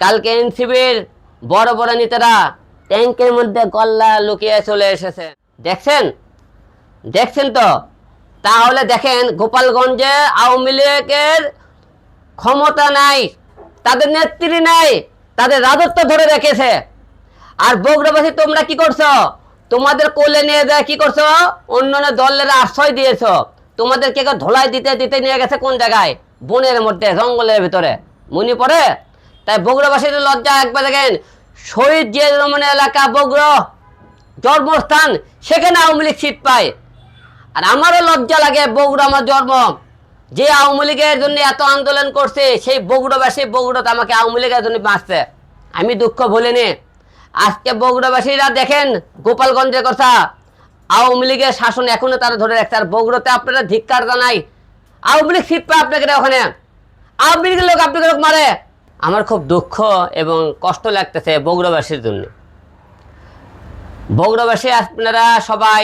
কালকে এনসিবির বড় বড় নেতারা ট্যাঙ্কের মধ্যে গল্লা লুকিয়ে চলে এসেছে। দেখছেন? দেখছেন তো? তাহলে দেখেন, গোপালগঞ্জে আওয়ামী লীগের ক্ষমতা নাই, তাদের নেত্রী নাই, তাদের রাজত্ব ধরে রেখেছে। আর বগুড়াবাসী, তোমরা কি করছ? তোমাদের কোলে নিয়ে যায় কি করছ? অন্যান্য দলের আশ্রয় দিয়েছ। তোমাদেরকে ধোলাই দিতে দিতে নিয়ে গেছে কোন জায়গায়? বনের মধ্যে, জঙ্গলের ভিতরে। মনে পড়ে? তাই বগুড়াবাসীর লজ্জা একবার দেখেন। শহীদ জিয়া রহমানের এলাকা বগুড়া, জন্মস্থান, সেখানে আওয়ামী লীগ সিট পায়। আর আমারও লজ্জা লাগে বগুড়া আমার জন্ম। যে আওয়ামী লীগের জন্য এত আন্দোলন করছে, সেই বগুড়াবাসী বগুড়াতে আমাকে আওয়ামী লীগের জন্য বাঁচছে আমি দুঃখ ভুলিনি। আজকে বগুড়াবাসীরা দেখেন, গোপালগঞ্জের কথা, আওয়ামী লীগের শাসন এখনও তারা ধরে রাখছে। আর বগুড়াতে আপনারা ধিক্কার জানাই, আওয়ামী লীগ সিট পায় আপনাকে ওখানে। আওয়ামী লীগের লোক আপনাকে লোক মারে। আমার খুব দুঃখ এবং কষ্ট লাগতেছে বগুড়াবাসীর জন্য। বগুড়াবাসী, আপনারা সবাই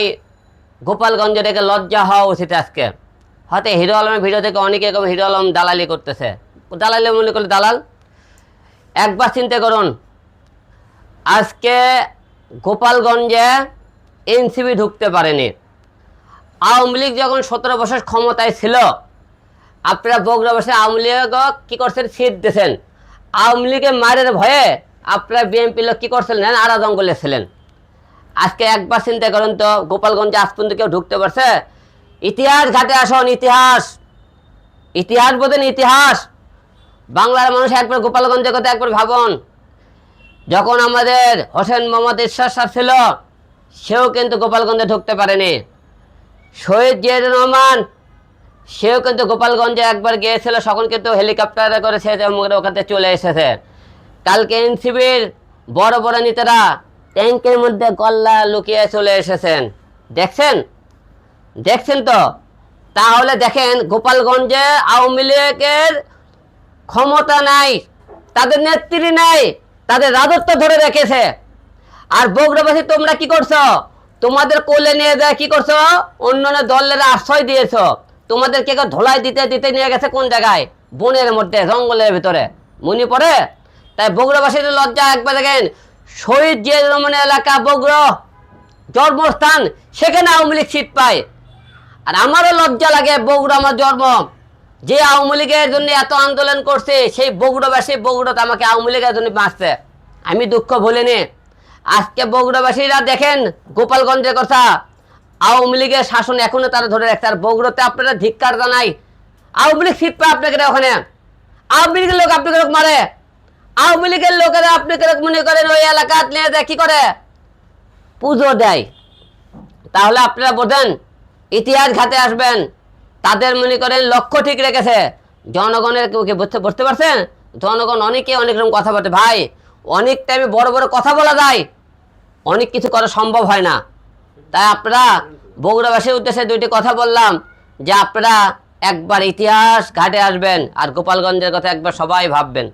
গোপালগঞ্জে থেকে লজ্জা হওয়া উচিত আজকে। হয়তো হিরো আলমের ভিডিও থেকে অনেকে এরকম হিরো আলম দালালি করতেছে। দালালি মনে করলে দালাল। একবার চিন্তা করুন, আজকে গোপালগঞ্জে এনসিবি ঢুকতে পারেনি। আওয়ামী লীগ যখন সতেরো বছর ক্ষমতায় ছিল, আপনারা বগুড়া বসে আওয়ামী লীগ কী করছেন? সিট দিয়েছেন। আওয়ামী লীগের মারের ভয়ে আপনারা বিএনপি লোক কী করছিলেন? আরা জঙ্গলে ছিলেন। আজকে একবার চিন্তা করুন তো, গোপালগঞ্জে আজ পর্যন্ত কেউ ঢুকতে পারছে? ইতিহাস ঘাটে আসুন, ইতিহাস। ইতিহাস বোধেন ইতিহাস। বাংলার মানুষ একবার গোপালগঞ্জের কথা একবার ভাবুন। যখন আমাদের হোসেন মোহাম্মদ ঈশ্বর সাহ ছিল, সেও কিন্তু গোপালগঞ্জে ঢুকতে পারেনি। শহীদ জিয়াউর রহমান সেও কিন্তু গোপালগঞ্জে একবার গিয়েছিল তখন কিন্তু হেলিকপ্টারে করে সে ওখান চলে এসেছে। কালকে এনসিবির বড় বড় নেতারা ট্যাঙ্কের মধ্যে গল্লা লুকিয়ে চলে এসেছেন। দেখছেন? দেখছেন তো? তাহলে দেখেন, গোপালগঞ্জে আওয়ামী লীগের ক্ষমতা নাই, তাদের নেত্রী নাই, তাদের রাজত্ব ধরে রেখেছে। আর বগুড়াবাসী, তোমরা কি করছ? তোমাদের কোলে নিয়ে যায়, কি করছ? অন্যান্য দলের আশ্রয় দিয়েছ। তোমাদেরকে কেউ ধোলাই দিতে দিতে নিয়ে গেছে কোন জায়গায়? বনের মধ্যে, জঙ্গলের ভিতরে। মনে পড়ে? তাই বগুড়াবাসীর লজ্জা একবার দেখেন, শহীদ জিয়া রহমানের এলাকা বগুড়া জন্মস্থান, সেখানে আওয়ামী লীগ সিট পায়। আর আমারও লজ্জা লাগে বগুড়া আমার জন্ম। যে আওয়ামী লীগের জন্য এত আন্দোলন করছে, সেই বগুড়াবাসী বগুড়াতে আমাকে আওয়ামী লীগের জন্য বাঁচছে আমি দুঃখ ভুলিনি। আজকে বগুড়াবাসীরা দেখেন, গোপালগঞ্জের কথা আওয়ামী লীগের শাসন এখনও তারা ধরে রাখছে। আর বগুড়াতে আপনারা ধিক্কার জানাই। আওয়ামী লীগ সিট পায় আপনাকে ওখানে? আওয়ামী লীগের লোক আপনাকে লোক মারে? আওয়ামী লীগের লোকেরা আপনাকে মনে করেন ওই এলাকা নিয়ে যায়, কি করে? পুজো দেয়। তাহলে আপনারা বোঝেন, ইতিহাস ঘাটে আসবেন। তাদের মনে করেন লক্ষ্য ঠিক রেখেছে। জনগণের কেউ কি বুঝতে বুঝতে পারছেন জনগণ অনেকে অনেক রকম কথা বলে। ভাই, অনেক টাইমে বড় বড় কথা বলা যায়। অনেক কিছু করা সম্ভব হয় না। তাই আপনারা বগুড়াবাসীর উদ্দেশ্যে দুইটি কথা বললাম, যে আপনারা একবার ইতিহাস ঘাটে আসবেন আর গোপালগঞ্জের কথা একবার সবাই ভাববেন।